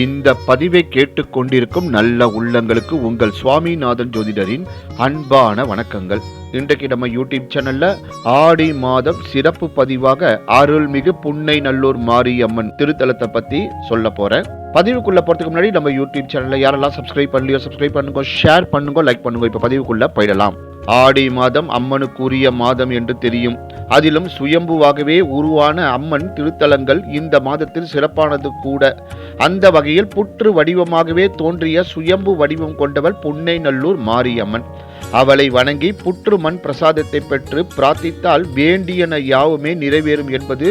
இந்த பதிவை கேட்டுக்கொண்டிருக்கும் நல்ல உள்ளங்களுக்கு உங்கள் சுவாமிநாதன் ஜோதிடரின் அன்பான வணக்கங்கள். இன்றைக்கு நம்ம யூடியூப் சேனல்ல ஆடி மாதம் சிறப்பு பதிவாக அருள்மிகு புன்னை நல்லூர் மாரியம்மன் திருத்தலத்தை பத்தி சொல்ல போறேன். பதிவுக்குள்ள போறதுக்கு முன்னாடி நம்ம யூடியூப் சேனல்ல யாரெல்லாம் சப்ஸ்கிரைப் பண்ணலையோ சப்ஸ்கிரைப் பண்ணுங்க ஷேர் பண்ணுங்க லைக் பண்ணுங்க இப்ப பதிவுக்குள்ள போயிடலாம். ஆடி மாதம் அம்மனுக்குரிய மாதம் என்று தெரியும். அதிலும் சுயம்புவாகவே உருவான அம்மன் திருத்தலங்கள் இந்த மாதத்தில் சிறப்பானது கூட. அந்த வகையில் புற்று வடிவமாகவே தோன்றிய சுயம்பு வடிவம் கொண்டவள் புன்னை நல்லூர் மாரியம்மன். அவளை வணங்கி புற்று மண் பிரசாதத்தை பெற்று பிரார்த்தித்தால் வேண்டியன யாவுமே நிறைவேறும் என்பது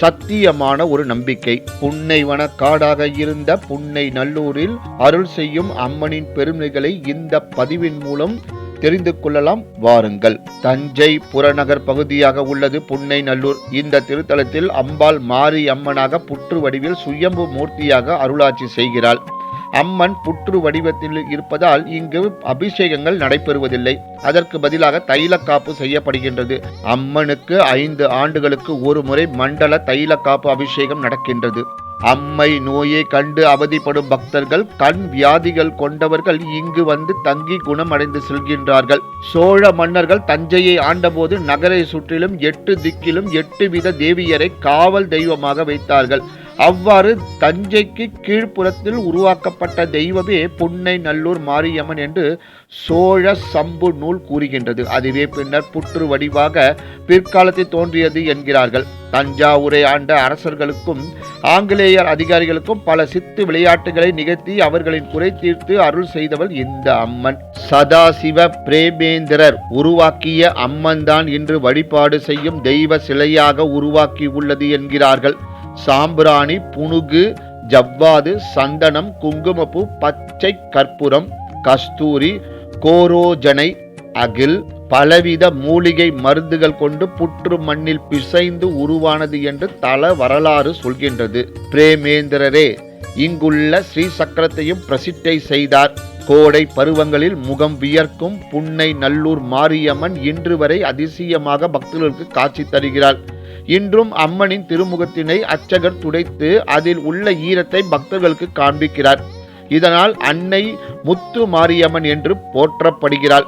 சத்தியமான ஒரு நம்பிக்கை. புன்னை வனக்காடாக இருந்த புன்னை நல்லூரில் அருள் செய்யும் அம்மனின் பெருமைகளை இந்த பதிவின் மூலம் தெரிந்து கொள்ளலாம். வாருங்கள். தஞ்சை புறநகர் பகுதியாக உள்ளது புன்னை நல்லூர் இந்த திருத்தலத்தில் அம்பாள் மாரி அம்மனாக புற்று வடிவில் சுயம்பு மூர்த்தியாக அருளாட்சி செய்கிறாள். அம்மன் புற்று வடிவத்தில் இருப்பதால் இங்கு அபிஷேகங்கள் நடைபெறுவதில்லை. அதற்கு பதிலாக தைலக்காப்பு செய்யப்படுகின்றது. அம்மனுக்கு ஐந்து ஆண்டுகளுக்கு ஒரு முறை மண்டல தைலக்காப்பு அபிஷேகம் நடக்கின்றது. அம்மை நோயை கண்டு அவதிப்படும் பக்தர்கள் கண் வியாதிகள் கொண்டவர்கள் இங்கு வந்து தங்கி குணமடைந்து செல்கின்றார்கள். சோழ மன்னர்கள் தஞ்சையை ஆண்டபோது நகரை சுற்றிலும் எட்டு திக்கிலும் எட்டு வித தேவியரை காவல் தெய்வமாக வைத்தார்கள். அவ்வாறு தஞ்சைக்கு கீழ்ப்புறத்தில் உருவாக்கப்பட்ட தெய்வமே புன்னை நல்லூர் மாரியம்மன் என்று சோழ சம்பு நூல் கூறுகின்றது. அதுவே பின்னர் புற்று வடிவாக பிற்காலத்தில் தோன்றியது என்கிறார்கள். தஞ்சாவூரை ஆண்ட அரசர்களுக்கும் ஆங்கிலேயர் அதிகாரிகளுக்கும் பல சித்து விளையாட்டுகளை நிகழ்த்தி அவர்களின் குறை தீர்த்து அருள் செய்தவள் இந்த அம்மன். சதாசிவ பிரேமேந்திரர் உருவாக்கிய அம்மன் தான் இன்று வழிபாடு செய்யும் தெய்வ சிலையாக உருவாக்கி உள்ளது என்கிறார்கள். சாம்பிராணி புனுகு ஜவ்வாது சந்தனம் குங்குமப்பூ பச்சை கற்பூரம் கஸ்தூரி கோரோஜனை அகில் பலவித மூலிகை மருந்துகள் கொண்டு புற்று மண்ணில் பிசைந்து உருவானது என்று தல வரலாறு சொல்கின்றது. பிரேமேந்திரரே இங்குள்ள ஸ்ரீ சக்கரத்தையும் பிரசிட்டை செய்தார். கோடை பருவங்களில் முகம் வியர்க்கும் புன்னை நல்லூர் மாரியம்மன் இன்று வரை அதிசயமாக பக்தர்களுக்கு காட்சி தருகிறாள் இன்றும் அம்மனின் திருமுகத்தினை அர்ச்சகர் துடைத்து அதில் உள்ள ஈரத்தை பக்தர்களுக்கு காண்பிக்கிறார். இதனால் அன்னை முத்து மாரியம்மன் என்று போற்றப்படுகிறாள்.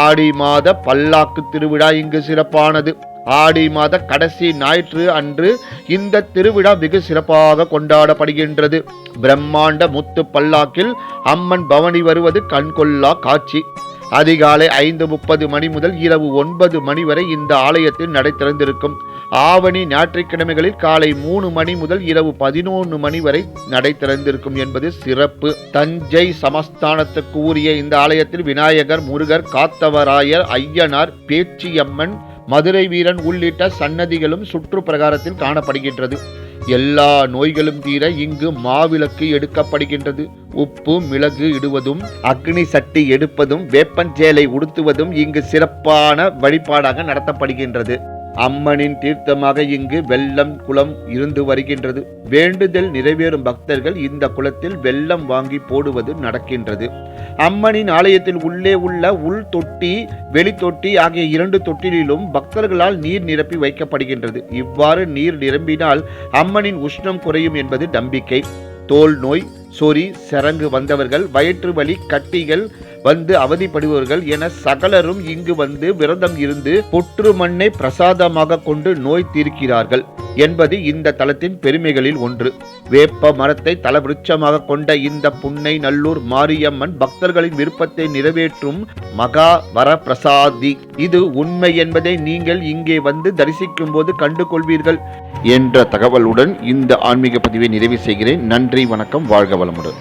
ஆடி மாத பல்லாக்கு திருவிழா இங்கு சிறப்பானது. ஆடி மாத கடைசி ஞாயிற்று அன்று இந்த திருவிழா வெகு சிறப்பாக கொண்டாடப்படுகின்றது. பிரம்மாண்ட முத்து பல்லாக்கில் அம்மன் பவனி வருவது கண்கொள்ளா காட்சி. அதிகாலை ஐந்து முப்பது மணி முதல் இரவு ஒன்பது மணி வரை இந்த ஆலயத்தில் நடை திறந்திருக்கும். ஆவணி ஞாயிற்றுக்கிழமைகளில் காலை மூணு மணி முதல் இரவு பதினொன்று மணி வரை நடை திறந்திருக்கும் என்பது சிறப்பு. தஞ்சை சமஸ்தானத்துக்கு உரிய இந்த ஆலயத்தில் விநாயகர் முருகர் காத்தவராயர் ஐயனார் பேச்சியம்மன் மதுரை வீரன் உள்ளிட்ட சன்னதிகளும் சுற்று பிரகாரத்தில் காணப்படுகின்றது. எல்லா நோய்களும் தீர இங்கு மாவிளக்கு எடுக்கப்படுகின்றது. உப்பு மிளகு இடுவதும் அக்னி சட்டி எடுப்பதும் வேப்பஞ்சேலை உடுத்துவதும் இங்கு சிறப்பான வழிபாடாக நடத்தப்படுகின்றது. அம்மனின் தீர்த்தமாக இங்கு வெள்ளம் குளம் இருந்து வருகின்றது. வேண்டுதல் நிறைவேறும் பக்தர்கள் இந்த குளத்தில் வெள்ளம் வாங்கி போடுவது நடக்கின்றது. அம்மனின் ஆலயத்தில் உள்ளே உள்ள உள் தொட்டி வெளித்தொட்டி ஆகிய இரண்டு தொட்டிலும் பக்தர்களால் நீர் நிரப்பி வைக்கப்படுகின்றது. இவ்வாறு நீர் நிரம்பினால் அம்மனின் உஷ்ணம் குறையும் என்பது நம்பிக்கை. தோல் நோய் சொறி சரங்கு வந்தவர்கள் வயிற்று வலி கட்டிகள் வந்து அவதிப்படுபவர்கள் என சகலரும் இங்கு வந்து விரதம் இருந்து புற்று மண்ணை பிரசாதமாக கொண்டு நோய் தீர்க்கிறார்கள் என்பது இந்த தலத்தின் பெருமைகளில் ஒன்று. வேப்ப மரத்தை தலவிருட்சமாக கொண்ட இந்த புன்னை நல்லூர் மாரியம்மன் பக்தர்களின் விருப்பத்தை நிறைவேற்றும் மகா வரப்பிரசாதி. இது உண்மை என்பதை நீங்கள் இங்கே வந்து தரிசிக்கும் போது கண்டு கொள்வீர்கள் என்ற தகவலுடன் இந்த ஆன்மீக பதிவை நிறைவு செய்கிறேன். நன்றி வணக்கம் வாழ்க வளமுடன்.